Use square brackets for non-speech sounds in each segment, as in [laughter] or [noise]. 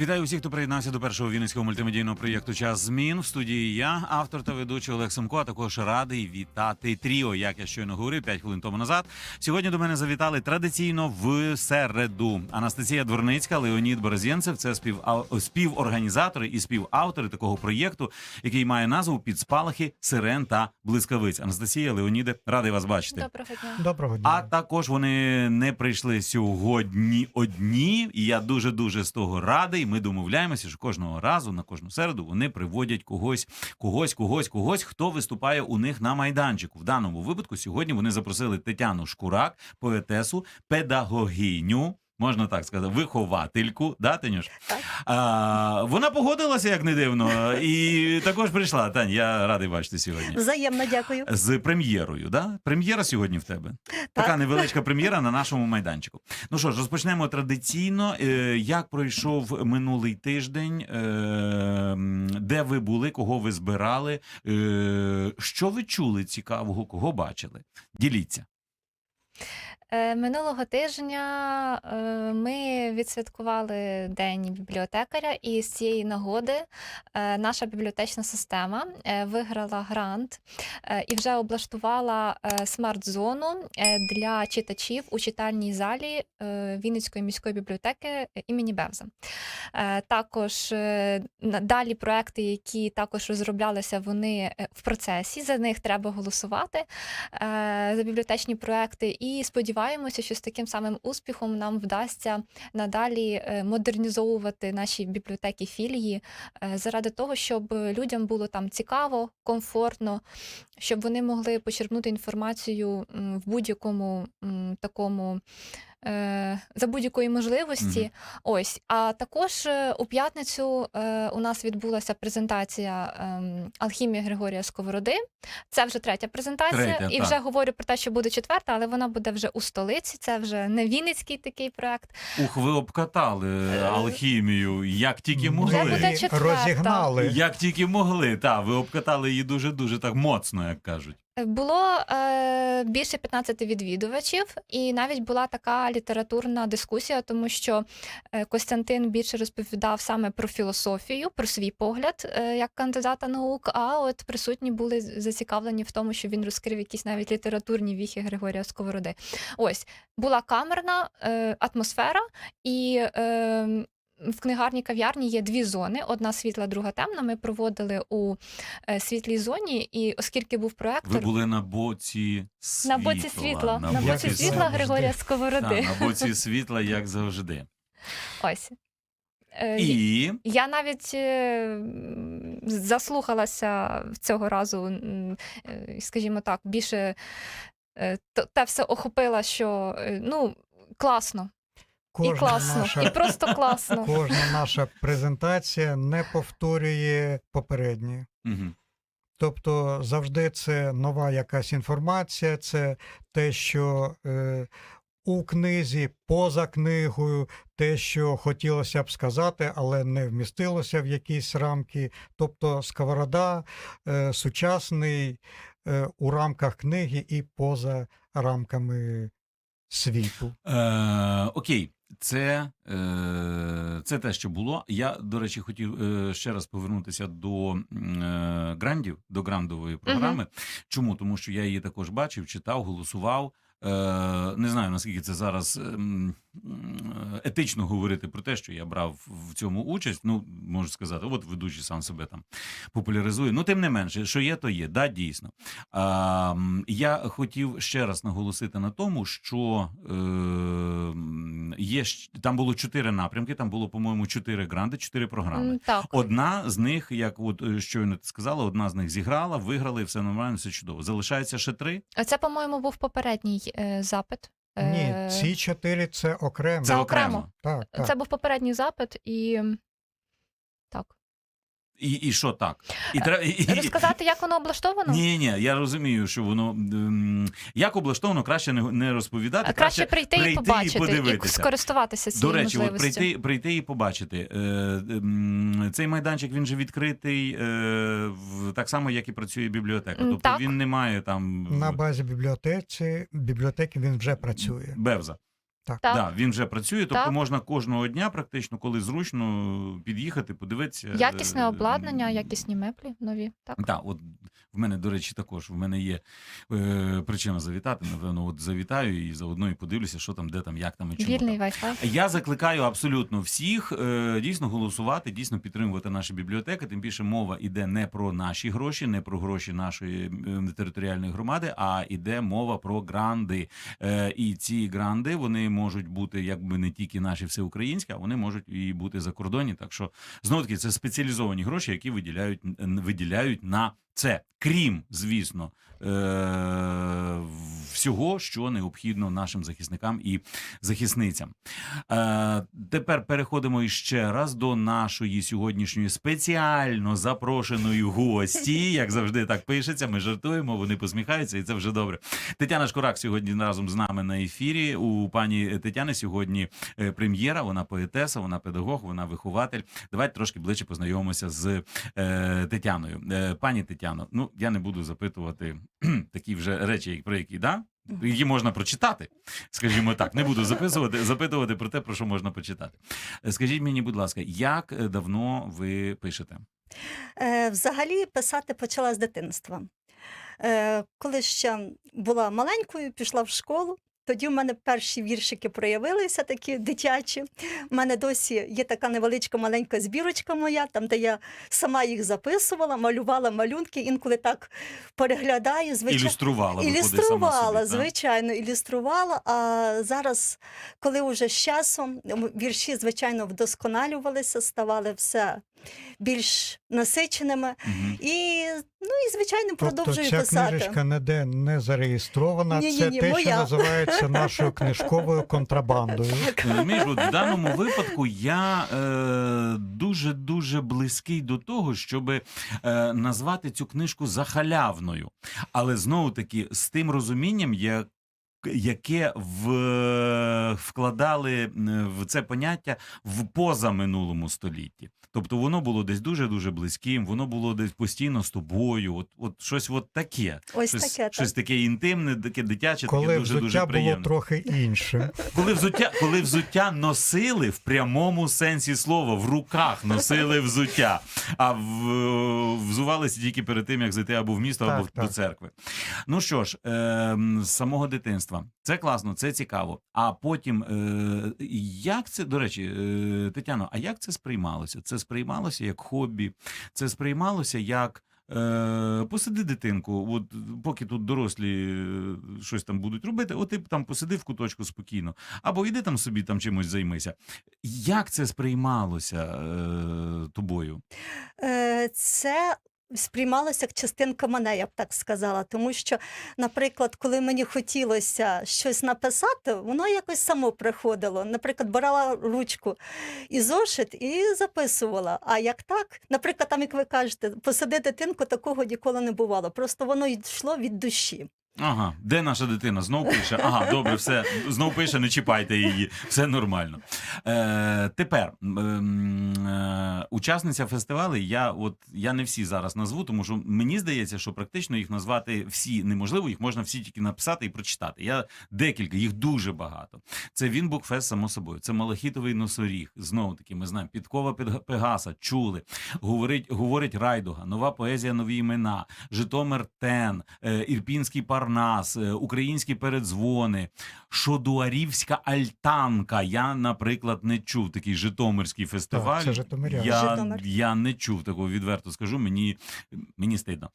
Вітаю усіх, хто приєднався до першого вінницького мультимедійного проєкту Час змін в студії. Я, автор та ведучий Олег Семко, а також радий вітати тріо. Як я щойно говорив 5 хвилин тому назад. Сьогодні до мене завітали традиційно в середу. Анастасія Дворницька, Леонід Борозєнцев. Це спів співорганізатори і співавтори такого проєкту, який має назву Підспалахи, сирен та блискавиць. Анастасія, Леоніде, радий вас бачити. Доброго дня. Доброго дня. А також вони не прийшли сьогодні одні, і я дуже дуже з того радий. Ми домовляємося, що кожного разу на кожну середу вони приводять когось, когось, когось, когось, хто виступає у них на майданчику. В даному випадку сьогодні вони запросили Тетяну Шкурак, поетесу, педагогиню. Можна так сказати, виховательку, да, Танюш? Так. А, вона погодилася, як не дивно, і також прийшла. Тань, я радий бачити сьогодні. Взаємно дякую. З прем'єрою, да? Прем'єра сьогодні в тебе. Така невеличка прем'єра на нашому майданчику. Ну що ж, розпочнемо традиційно. Е, Як пройшов минулий тиждень? Е, Де ви були, кого ви збирали? Е, Що ви чули цікавого, кого бачили? Діліться. Е, Минулого тижня е, ми відсвяткували День бібліотекаря, і з цієї нагоди е, наша бібліотечна система виграла грант і вже облаштувала смарт-зону для читачів у читальній залі Вінницької міської бібліотеки імені Бевза. Також далі проекти, які також розроблялися, вони в процесі. За них треба голосувати за бібліотечні проекти. І сподіваємося, що з таким самим успіхом нам вдасться надалі е, модернізовувати наші бібліотеки філії е, заради того, щоб людям було там цікаво, комфортно, щоб вони могли почерпнути інформацію в будь-якому такому. Е, За будь-якої можливості, Мгм. ось. А також е, у п'ятницю е, у нас відбулася презентація ем, алхімії Григорія Сковороди. Це вже третя презентація, Третя, і так. вже говорю про те, що буде четверта, але вона буде вже у столиці. Це вже не Вінницький такий проект. Ух, ви обкатали алхімію, як тільки могли. буде четверта. розігнали. Як тільки могли, так, ви обкатали її дуже дуже так моцно, як кажуть. Було е, більше 15 відвідувачів, і навіть була така літературна дискусія, тому що е, Костянтин більше розповідав саме про філософію, про свій погляд е, як кандидата наук. А от присутні були зацікавлені в тому, що він розкрив якісь навіть літературні віхи Григорія Сковороди. Ось була камерна е, атмосфера, і е, в книгарні кав'ярні є дві зони: одна світла, друга темна. Ми проводили у е, світлій зоні, і оскільки був проектор. Ви були на боці світла. На боці світла, на, Як боці світла. Григорія Так, на боці світла, як завжди. Ось. Е, І Я навіть е, заслухалася цього разу, скажімо так, більше те все охопила, що ну, класно, і класно, наша, і просто класно. кожна наша презентація не повторює попередні. Мгм. Тобто завжди це нова якась інформація, це те, що е, у книзі, поза книгою, те, що хотілося б сказати, але не вмістилося в якісь рамки. Тобто сковорода е, сучасний е, у рамках книги і поза рамками світу. Е, окей, це, е, це те, що було. Я, до речі, хотів е, ще раз повернутися до е, грандів, до грандової програми. Чому? Тому що я її також бачив, читав, голосував. Е, не знаю наскільки це зараз ем, етично говорити про те, що я брав в цьому участь. Ну можу сказати, от ведучий сам себе там популяризує. Ну тим не менше, що є, то є. Да, дійсно. А, я хотів ще раз наголосити на тому, що е, є там було чотири напрямки. Там було, по-моєму, чотири гранди, чотири програми. Так. Одна з них, як от е, щойно ти сказала, одна з них зіграла, виграли, все нормально, все чудово. Залишається ще три. Це, по-моєму, був попередній е, запит. Е, Ні, ці чотири це окремо. Це окремо. Так, так. Це був попередній запит, і. І, і що так? І, тре- і, і- Розказати, як воно облаштовано? Ні, ні, я розумію, що воно як облаштовано, краще не, не розповідати. А краще прийти, і побачити, і, подивитися. скористуватися цією До речі, от прийти, прийти і побачити. Е, цей майданчик він же відкритий е, в, так само, як і працює бібліотека. Тобто так. він не має там На базі бібліотеці, бібліотеки він вже працює. Бевза. Так. Так. Да, він вже працює, тобто Так. можна кожного дня, практично, коли зручно, під'їхати, подивитися. Якісне Е, обладнання, якісні меблі нові. Так. Так, от в мене, до речі, також в мене є е, причина завітати. Напевно, от завітаю і заодно і подивлюся, що там, де там, як там і чому. Вільний там. Wi-Fi. Я закликаю абсолютно всіх е, дійсно голосувати, дійсно підтримувати наші бібліотеки. Тим більше мова йде не про наші гроші, не про гроші нашої е, територіальної громади, а йде мова про гранди. Е, і ці гранди вони можуть бути якби не тільки наші всеукраїнські, а вони можуть і бути закордонні. Так що знову таки це спеціалізовані гроші, які виділяють виділяють на це, крім звісно. Е, всього, що необхідно нашим захисникам і захисницям. Е, тепер переходимо іще раз до нашої сьогоднішньої спеціально запрошеної гості. Як завжди так пишеться, ми жартуємо, вони посміхаються, і це вже добре. Тетяна Шкурак сьогодні разом з нами на ефірі. У пані Тетяни сьогодні е, прем'єра. Вона поетеса, вона педагог, вона вихователь. Давайте трошки ближче познайомимося з е, Тетяною. Е, пані Тетяно, ну я не буду запитувати [clears throat] такі вже речі, про які да. Які можна прочитати, скажімо так, не буду записувати, запитувати про те, про що можна почитати. Скажіть мені, будь ласка, як е, давно ви пишете? Е, Взагалі писати почала з дитинства. Е, Коли ще була маленькою, пішла в школу. Тоді в мене перші віршики проявилися такі дитячі. У мене досі є така невеличка маленька збірочка моя, там, де я сама їх записувала, малювала малюнки, інколи так переглядаю. Звичайно, Ілюструвала, Ілюструвала, собі, звичайно, ілюструвала. А зараз, коли вже з часом вірші, звичайно, вдосконалювалися, ставали все більш насиченими. Мгм. І, ну, і звичайно, Тобто ця писати. книжечка ніде не зареєстрована. Ні-ні-ні, це те, що називається нашою книжковою контрабандою. Розумієш, от в даному випадку я е, дуже дуже близький до того, щоб е, назвати цю книжку захалявною. Але знову таки з тим розумінням, як Яке в, вкладали е, в це поняття в позаминулому столітті, тобто воно було десь дуже дуже близьким, воно було десь постійно з тобою. От, от щось от таке, Ось щось, таке. щось таке інтимне, таке дитяче, таке дуже дуже взуття було приємне. трохи іншим. [laughs] Коли взуття, коли взуття носили в прямому сенсі слова, в руках носили взуття, а в, взувалися тільки перед тим, як зайти або в місто, Так, або в- до церкви. Ну що ж, е, з самого дитинства це класно, це цікаво. А потім, е, як це, до речі, е, Тетяно, а як це сприймалося? Це сприймалося як хобі, це сприймалося як. Е, посиди дитинку, от поки тут дорослі е, щось там будуть робити, от ти там посиди в куточку спокійно, або йди там собі там чимось займися. Як це сприймалося е, тобою? Е, Це сприймалося як частинка мене, я б так сказала. Тому що, наприклад, коли мені хотілося щось написати, воно якось само приходило. Наприклад, брала ручку і зошит і записувала. А як так, наприклад, там, як ви кажете, посади дитинку, такого ніколи не бувало. Просто воно йшло від душі. Ага, де наша дитина? Знов пише. Ага, добре, все, знов пише, не чіпайте її, все нормально. Е, тепер е, учасниця фестивалю, я от я не всі зараз назву, тому що мені здається, що практично їх назвати всі неможливо, їх можна всі тільки написати і прочитати. Я декілька, їх дуже багато. Це він Букфест, само собою. Це Малахітовий носоріг. Знову таки, ми знаємо, підкова Пед- Пегаса, чули. Говорить, говорить Райдуга, нова поезія, нові імена, Житомир Тен, е, Ірпінський Парнас, е, українські передзвони, Шодуарівська альтанка. Я, наприклад, не чув такий Житомирський фестиваль. Так, це я, Житомир. я не чув такого відверто скажу. Мені, мені стидно.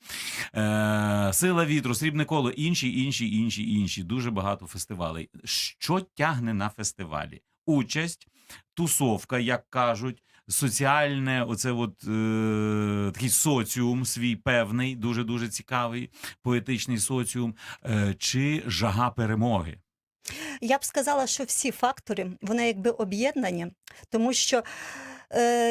Е, Сила вітру, срібне коло, інші, інші, інші, інші. Дуже багато фестивалей. Що тягне на фестивалі? Участь, тусовка, як кажуть. Соціальне, оце от е, такий соціум свій певний, дуже дуже цікавий, поетичний соціум, е, чи жага перемоги. Я б сказала, що всі фактори вони якби об'єднані, тому що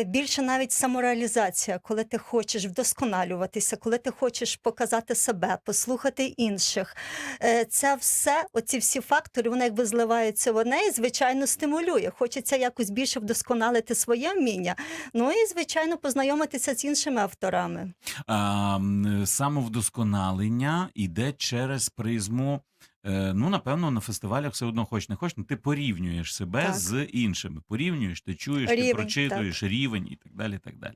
більше навіть самореалізація, коли ти хочеш вдосконалюватися, коли ти хочеш показати себе, послухати інших. Е, це все, оці всі фактори, вони якби зливаються в одне і, звичайно, стимулює. Хочеться якось більше вдосконалити своє вміння. Ну і, звичайно, познайомитися з іншими авторами. А, самовдосконалення йде через призму е, ну напевно на фестивалях все одно хоч не хоч, ну, ти порівнюєш себе Так. з іншими. Порівнюєш, ти чуєш, ти Рівень, прочитуєш рівень і так далі. І так далі.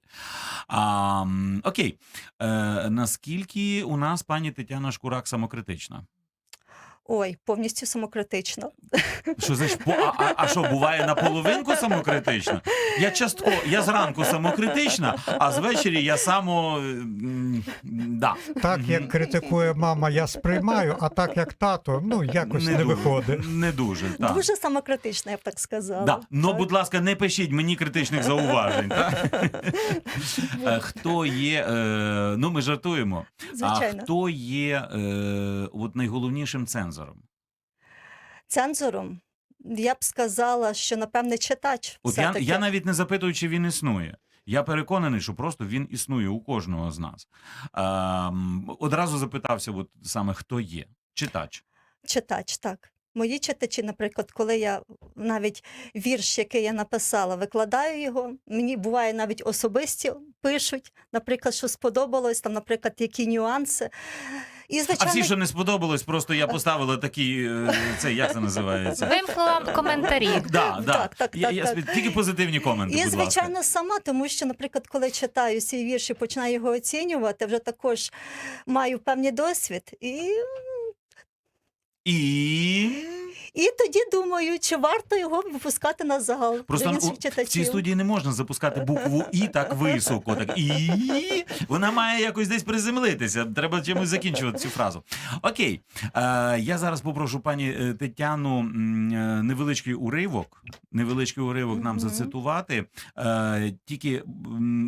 А, м, окей, е, наскільки у нас пані Тетяна Шкурак самокритична? Ой, повністю самокритично. Що значить, по, а, а, а що буває наполовинку самокритична? Я частко, я зранку самокритична, а звечері я само. м, Да. Так як критикує мама, я сприймаю, а так як тато, ну якось не, дуже, виходить. Не дуже. Так. Дуже самокритично, я б так сказала. Да. Ну, Так. будь ласка, не пишіть мені критичних зауважень. Так? Е, Хто є, е, ну ми жартуємо. Звичайно. А хто є е, от найголовнішим цензором? Цензором я б сказала, що напевне читач. От я, я навіть не запитую, чи він існує. Я переконаний, що просто він існує у кожного з нас. Ем, одразу запитався, от саме хто є читач. Читач, так. Мої читачі, наприклад, коли я навіть вірш, який я написала, викладаю його, мені буває навіть особисті пишуть, наприклад, що сподобалось, там, наприклад, які нюанси. І, А всі, що не сподобалось, просто я поставила такі. е, Це як це називається? Вимкнула коментарі. Да, да. Так, так, я, так, я так. Тільки позитивні коменти. І, будь ласка. звичайно, сама, тому що, наприклад, коли читаю свій вірш і починаю його оцінювати, вже також маю певний досвід. І, І і тоді думаю, чи варто його випускати на загал просто у- в цій студії не можна запускати букву І так високо. Так і вона має якось десь приземлитися. Треба чимось закінчувати цю фразу. Окей, е, я зараз попрошу пані е, Тетяну е, невеличкий уривок, невеличкий уривок нам зацитувати. Е, тільки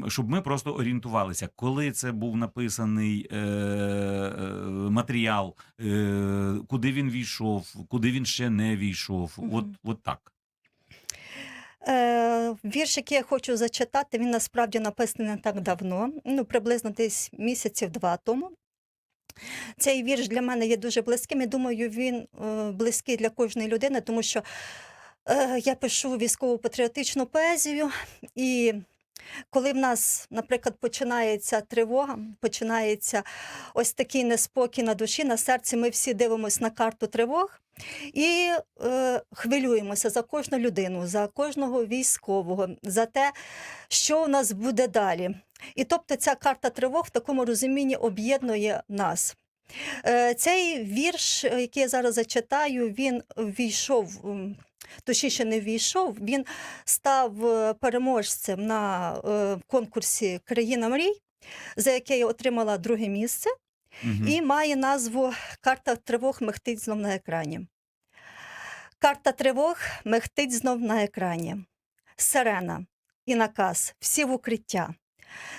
щоб ми просто орієнтувалися, коли це був написаний е, е, матеріал, е, куди він війшов, куди він ще не війшов. От, Мгм. от так. Е, вірш, який я хочу зачитати, він насправді написаний не так давно, ну приблизно десь місяців два тому. Цей вірш для мене є дуже близьким. і думаю, він е, близький для кожної людини, тому що е, я пишу військово-патріотичну поезію, і коли в нас, наприклад, починається тривога, починається ось такий неспокій на душі, на серці, ми всі дивимося на карту тривог. І е, хвилюємося за кожну людину, за кожного військового, за те, що у нас буде далі. І тобто ця карта тривог в такому розумінні об'єднує нас. Е, цей вірш, який я зараз зачитаю, він ввійшов, м, точніше не ввійшов, він став е, переможцем на е, конкурсі Країна мрій, за яке я отримала друге місце Мгм. і має назву Карта тривог мехтить знов на екрані. Карта тривог мехтить знов на екрані. Сирена і наказ, всі в укриття.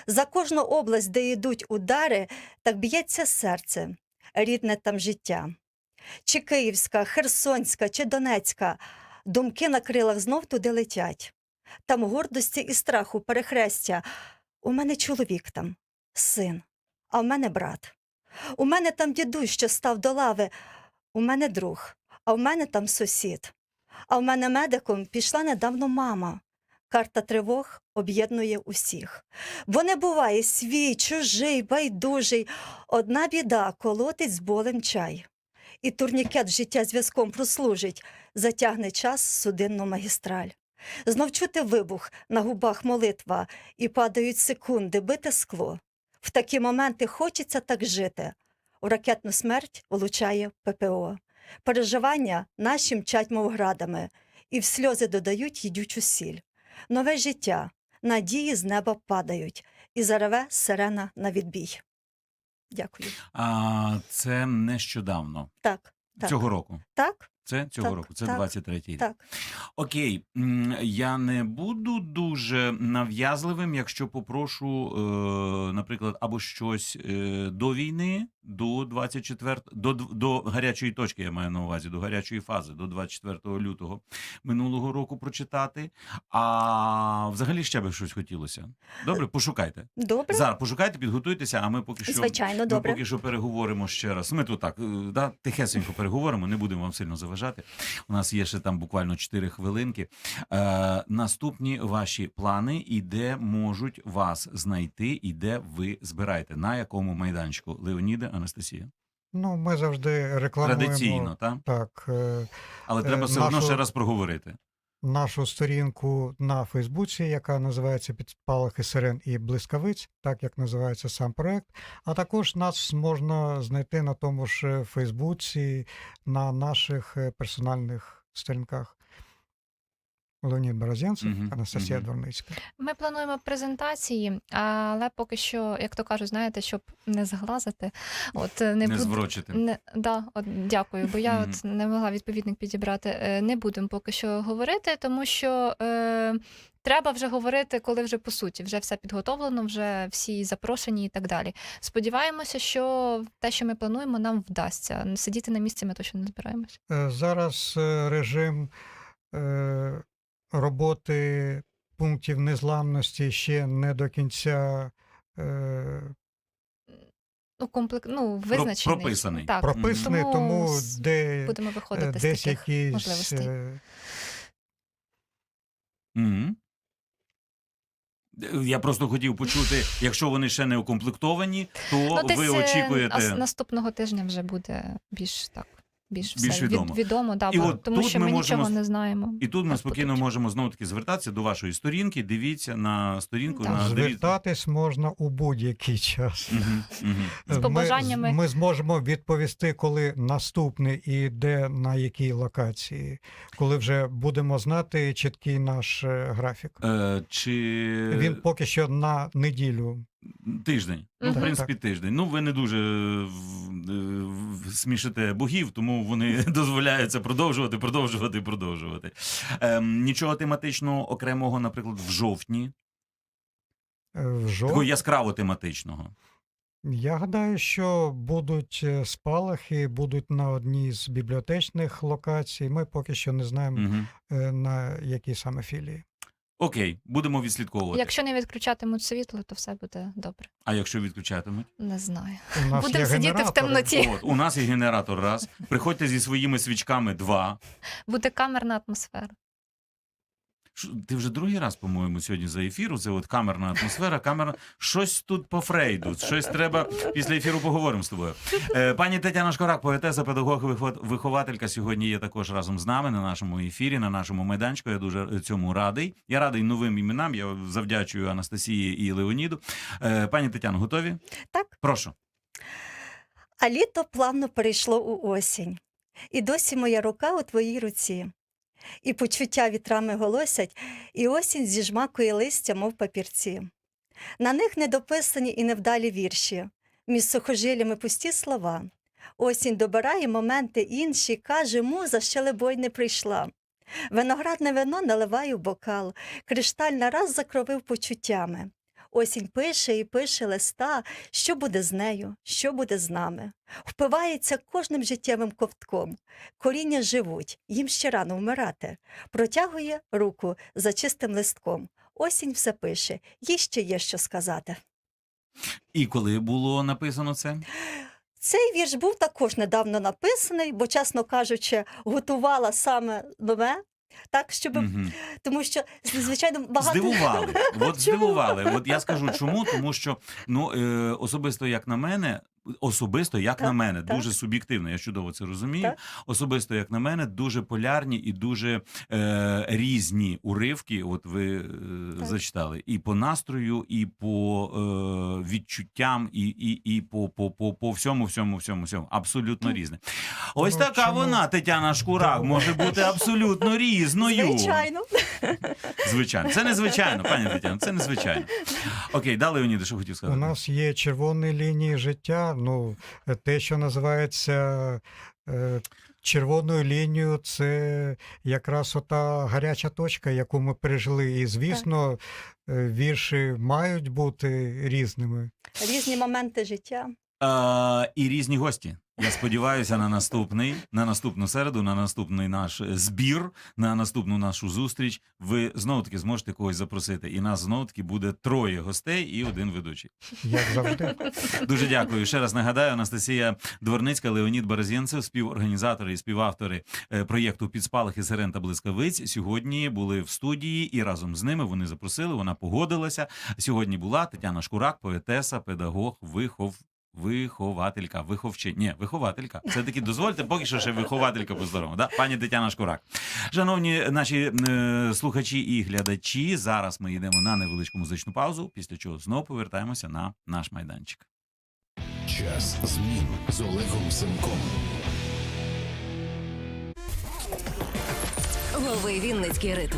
За кожну область, де йдуть удари, так б'ється серце, рідне там життя. Чи Київська, Херсонська, чи Донецька, думки на крилах знов туди летять. Там гордості і страху перехрестя. У мене чоловік там, син, а в мене брат. У мене там дідусь, що став до лави, у мене друг, а в мене там сусід. А в мене медиком пішла недавно мама. Карта тривог об'єднує усіх. Бо не буває свій, чужий, байдужий. Одна біда колотить з болем чай. І турнікет життя зв'язком прослужить, затягне час судинну магістраль. Знов чути вибух, на губах молитва, і падають секунди, бите скло. В такі моменти хочеться так жити. У ракетну смерть влучає ППО. Переживання наші мчать, мов градами, і в сльози додають їдючу сіль. Нове життя, надії з неба падають, і зареве сирена на відбій. Дякую. А, це нещодавно. Так, так. Цього року. Так, Це цього Так, року, це так, 23-й рік. так. Окей, я не буду дуже нав'язливим, якщо попрошу, е, наприклад, або щось е, до війни, до 24, до, до гарячої точки, я маю на увазі, до гарячої фази, до 24 лютого минулого року прочитати. А взагалі ще би щось хотілося. Добре, пошукайте. Добре? Зараз пошукайте, підготуйтеся, а ми поки що Звичайно, ми поки що переговоримо ще раз. Ми тут так е, да, тихесенько переговоримо, не будемо вам сильно заважати. У нас є ще там буквально 4 хвилинки. Е, наступні ваші плани і де можуть вас знайти, і де ви збираєте, на якому майданчику Леоніде Анастасія. Ну, ми завжди рекламуємо Традиційно, так? так, е, Але Е, треба все одно ще раз проговорити. Нашу сторінку на Фейсбуці, яка називається Підпалахи сирен і блискавиць, так як називається сам проект. А також нас можна знайти на тому ж е, Фейсбуці, на наших е, персональних сторінках. Леонід Борозянцев, Мгм, Анастасія мгм. Дворницька. Ми плануємо презентації, але поки що, як то кажуть, знаєте, щоб не зглазити, от е, не, Не буд- зврочити. Не, да, от, дякую, бо я Мгм. от не могла відповідник підібрати. Е, Не будемо поки що говорити, тому що е, треба вже говорити, коли вже по суті, вже все підготовлено, вже всі запрошені і так далі. Сподіваємося, що те, що ми плануємо, нам вдасться. Сидіти на місці ми точно не збираємося. Е, Зараз режим роботи пунктів незламності ще не до кінця е, Ну, комплек... ну Про- визначений. прописаний. Так, прописаний, тому тому с- де будемо виходити з десь таких якісь можливостей. е, Мгм. Я просто хотів почути, [laughs] якщо вони ще не укомплектовані, то Ну, десь ви е, очікуєте. ас- наступного тижня вже буде більш так. Більш, Більш все, від- відомо. відомо да, І бо- от тому тут що ми ми, можемо нічого не знаємо. І тут ми спокійно будуть. можемо знову таки звертатися до вашої сторінки. Дивіться на сторінку Так. на звертатись можна у будь-який час. З Ми- побажаннями. Ми, зможемо відповісти, коли наступний і де на якій локації, коли вже будемо знати чіткий наш е, графік. Е, Чи Він поки що на неділю. Тиждень? Ну, в Мгм. принципі, тиждень. Ну, ви не дуже е, в- е, в- смішите богів, тому вони [laughs] дозволяються продовжувати, продовжувати, продовжувати. Ем, нічого тематичного окремого, наприклад, в жовтні, е, В такого яскраво тематичного. Я гадаю, що будуть е, спалахи, будуть на одній з бібліотечних локацій. Ми поки що не знаємо е, на якій саме філії. Окей, будемо відслідковувати. Якщо не відключатимуть світло, то все буде добре. А якщо відключатимуть? Не знаю. Будемо сидіти в темноті. От, у нас є генератор раз. Приходьте зі своїми свічками два. Буде камерна атмосфера. Ш- Ти вже другий раз, по-моєму, сьогодні за ефіру. Це от камерна атмосфера, камера. Щось тут по Фрейду. Щось треба після ефіру поговоримо з тобою. Е, пані Тетяна Шкорак, поетеса, педагог, вихов- вихователька, сьогодні є також разом з нами на нашому ефірі, на нашому майданчику. Я дуже цьому радий. Я радий новим іменам. Я завдячую Анастасії і Леоніду. Е, пані Тетяно, готові? Так. Прошу. А літо плавно перейшло у осінь, і досі моя рука у твоїй руці. І почуття вітрами голосять, і осінь зіжмакує листя, мов папірці. На них недописані і невдалі вірші, між сухожиллями пусті слова. Осінь добирає моменти інші, каже, муза ще лебой не прийшла. Виноградне вино наливаю бокал, кришталь нараз закровив почуттями. Осінь пише і пише листа, що буде з нею, що буде з нами. Впивається кожним життєвим ковтком. Коріння живуть, їм ще рано вмирати. Протягує руку за чистим листком. Осінь все пише, їй ще є що сказати. І коли було написано це? Цей вірш був також недавно написаний, бо, чесно кажучи, готувала саме нове. Так, щоб Мгм. тому що звичайно багато Здивували. [laughs] От Чому? здивували. От я скажу чому, тому що ну е, особисто як на мене. Особисто, як Так, на мене, так. дуже суб'єктивно, я чудово це розумію. Так. Особисто, як на мене, дуже полярні і дуже е, різні уривки. От ви е, зачитали і по настрою, і по е, відчуттям, і, і, і по, по, по, по всьому, всьому, всьому, всьому. Абсолютно Ну, різне. Ось ну, така чому? вона, Тетяна Шкурак, може бути абсолютно різною. звичайно. Звичайно, це незвичайно, пані Тетяно, це незвичайно. Окей, далі Леоніде, що хотів сказати. У нас є червоні лінії життя. Ну, е, те, що називається е, червоною лінією, це якраз ота гаряча точка, яку ми пережили. І, звісно, так. вірші мають бути різними. Різні моменти життя. А, і різні гості. Я сподіваюся на наступний, на наступну середу, на наступний наш е, збір, на наступну нашу зустріч. Ви знову таки зможете когось запросити. І нас знову таки буде троє гостей і один ведучий. Як завжди. Дуже дякую. Ще раз нагадаю, Анастасія Дворницька, Леонід Березєнцев, співорганізатори і співавтори е, проєкту Підспалахи сирен та блискавиць. Сьогодні були в студії, і разом з ними вони запросили. Вона погодилася. Сьогодні була Тетяна Шкурак, поетеса, педагог, вихов. Вихователька, виховчи. Ні, вихователька. Все таки дозвольте, поки що ще вихователька по-здоровому. Да? Пані Тетяна Шкурак. Шановні наші е, слухачі і глядачі, зараз ми йдемо на невеличку музичну паузу, після чого знову повертаємося на наш майданчик. Час змін з Олегом Семком. Лови Вінницький ритм.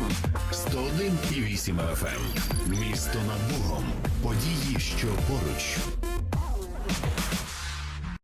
101,8 FM. Місто над Богом. Події, що поруч. Let's go.